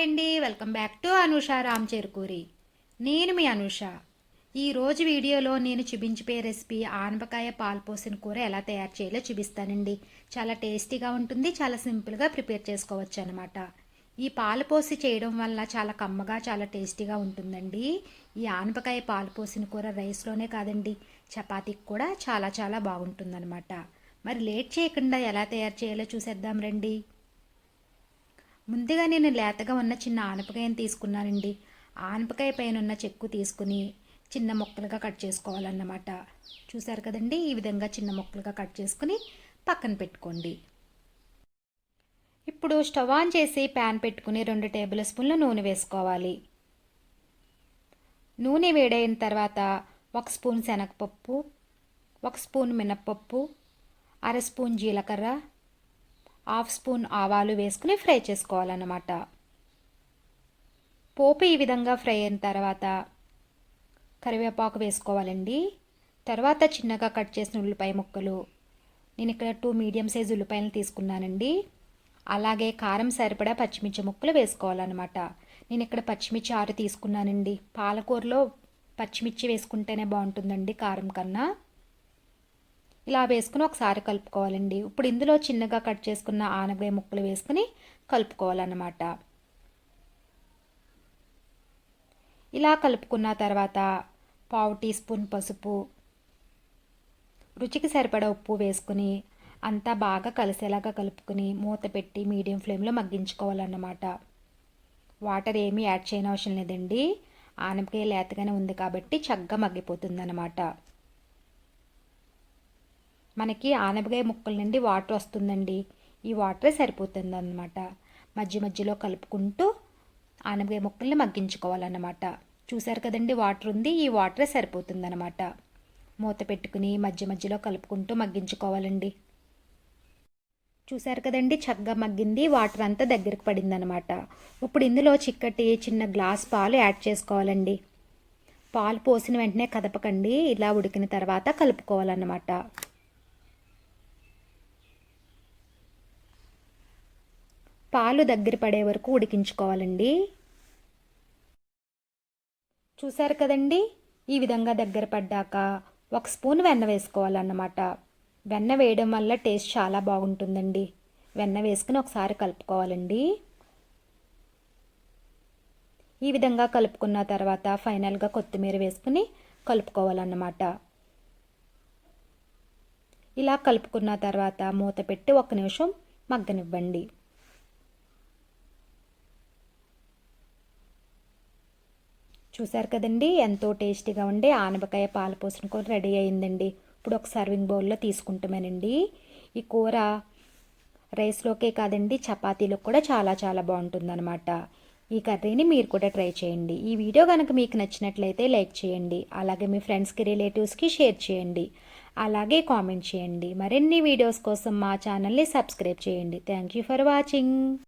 Hi అండి. Welcome back to Anusha Ram Cherukuri. నేను మీ అనుష. ఈరోజు వీడియోలో నేను చూపించిపోయే రెసిపీ ఆనపకాయ పాలుపోసిన కూర ఎలా తయారు చేయాలో చూపిస్తానండి. చాలా టేస్టీగా ఉంటుంది చాలా సింపుల్గా ప్రిపేర్ చేసుకోవచ్చు అనమాట ఈ పాలు పోసి చేయడం వల్ల చాలా కమ్మగా చాలా టేస్టీగా ఉంటుందండి. ఈ ఆనపకాయ పాలు పోసిన కూర రైస్లోనే కాదండి చపాతీకి కూడా చాలా చాలా బాగుంటుందన్నమాట. మరి లేట్ చేయకుండా ఎలా తయారు చేయాలో చూసేద్దాం రండి. ముందుగా నేను లేతగా ఉన్న చిన్న ఆనపకాయను తీసుకున్నానండి. ఆనపకాయ పైన ఉన్న చెక్కు తీసుకుని చిన్న ముక్కలుగా కట్ చేసుకోవాలన్నమాట. చూసారు కదండి? ఈ విధంగా చిన్న ముక్కలుగా కట్ చేసుకుని పక్కన పెట్టుకోండి. ఇప్పుడు స్టవ్ ఆన్ చేసి ప్యాన్ పెట్టుకుని రెండు టేబుల్ స్పూన్ల నూనె వేసుకోవాలి. నూనె వేడైన తర్వాత ఒక స్పూన్ శనగపప్పు ఒక స్పూన్ మినప్పప్పు అర స్పూన్ జీలకర్ర హాఫ్ స్పూన్ ఆవాలు వేసుకుని ఫ్రై చేసుకోవాలన్నమాట. పోపు ఈ విధంగా ఫ్రై అయిన తర్వాత కరివేపాకు వేసుకోవాలండి. తర్వాత చిన్నగా కట్ చేసిన ఉల్లిపాయ ముక్కలు. నేను ఇక్కడ టూ మీడియం సైజ్ ఉల్లిపాయలు తీసుకున్నానండి. అలాగే కారం సరిపడా పచ్చిమిర్చి ముక్కలు వేసుకోవాలన్నమాట. నేను ఇక్కడ పచ్చిమిర్చి ఆరు తీసుకున్నానండి. పాలకూరలో పచ్చిమిర్చి వేసుకుంటేనే బాగుంటుందండి కారం కన్నా. ఇలా వేసుకుని ఒకసారి కలుపుకోవాలండి. ఇప్పుడు ఇందులో చిన్నగా కట్ చేసుకున్న ఆనగాయ ముక్కలు వేసుకుని కలుపుకోవాలన్నమాట. ఇలా కలుపుకున్న తర్వాత పావు టీ స్పూన్ పసుపు రుచికి సరిపడా ఉప్పు వేసుకుని అంతా బాగా కలిసేలాగా కలుపుకుని మూత పెట్టి మీడియం ఫ్లేమ్లో మగ్గించుకోవాలన్నమాట. వాటర్ ఏమీ యాడ్ చేయనవసరం లేదండి. ఆనపకాయ లేతగానే ఉంది కాబట్టి చక్కగా మగ్గిపోతుందన్నమాట. మనకి ఆనపకాయ ముక్కల నుండి వాటర్ వస్తుందండి. ఈ వాటరే సరిపోతుంది అనమాట మధ్య మధ్యలో కలుపుకుంటూ ఆనపకాయ ముక్కల్ని మగ్గించుకోవాలన్నమాట. చూసారు కదండి వాటర్ ఉంది ఈ వాటరే సరిపోతుందన్నమాట. మూత పెట్టుకుని మధ్య మధ్యలో కలుపుకుంటూ మగ్గించుకోవాలండి. చూసారు కదండి చక్కగా మగ్గింది వాటర్ అంతా దగ్గరకు పడిందనమాట ఇప్పుడు ఇందులో చిక్కటి చిన్న గ్లాస్ పాలు యాడ్ చేసుకోవాలండి. పాలు పోసిన వెంటనే కదపకండి ఇలా ఉడికిన తర్వాత కలుపుకోవాలన్నమాట. పాలు దగ్గర పడే వరకు ఉడికించుకోవాలండి. చూసారు కదండి? ఈ విధంగా దగ్గర పడ్డాక ఒక స్పూన్ వెన్న వేసుకోవాలన్నమాట. వెన్న వేయడం వల్ల టేస్ట్ చాలా బాగుంటుందండి. వెన్న వేసుకుని ఒకసారి కలుపుకోవాలండి. ఈ విధంగా కలుపుకున్న తర్వాత ఫైనల్గా కొత్తిమీర వేసుకుని కలుపుకోవాలన్నమాట. ఇలా కలుపుకున్న తర్వాత మూత పెట్టి ఒక నిమిషం మగ్గనివ్వండి. చూసారు కదండి? ఎంతో టేస్టీగా ఉండే ఆనపకాయ పాల పోసిన కూర రెడీ అయిందండి. ఇప్పుడు ఒక సర్వింగ్ బౌల్లో తీసుకుంటామేనండి ఈ కూర రైస్లోకే కాదండి చపాతీలకు కూడా చాలా చాలా బాగుంటుందన్నమాట. ఈ కర్రీని మీరు కూడా ట్రై చేయండి. ఈ వీడియో కనుక మీకు నచ్చినట్లయితే లైక్ చేయండి. అలాగే మీ ఫ్రెండ్స్కి రిలేటివ్స్కి షేర్ చేయండి. అలాగే కామెంట్ చేయండి. మరిన్ని వీడియోస్ కోసం మా ఛానల్ని సబ్స్క్రైబ్ చేయండి. Thank you for watching.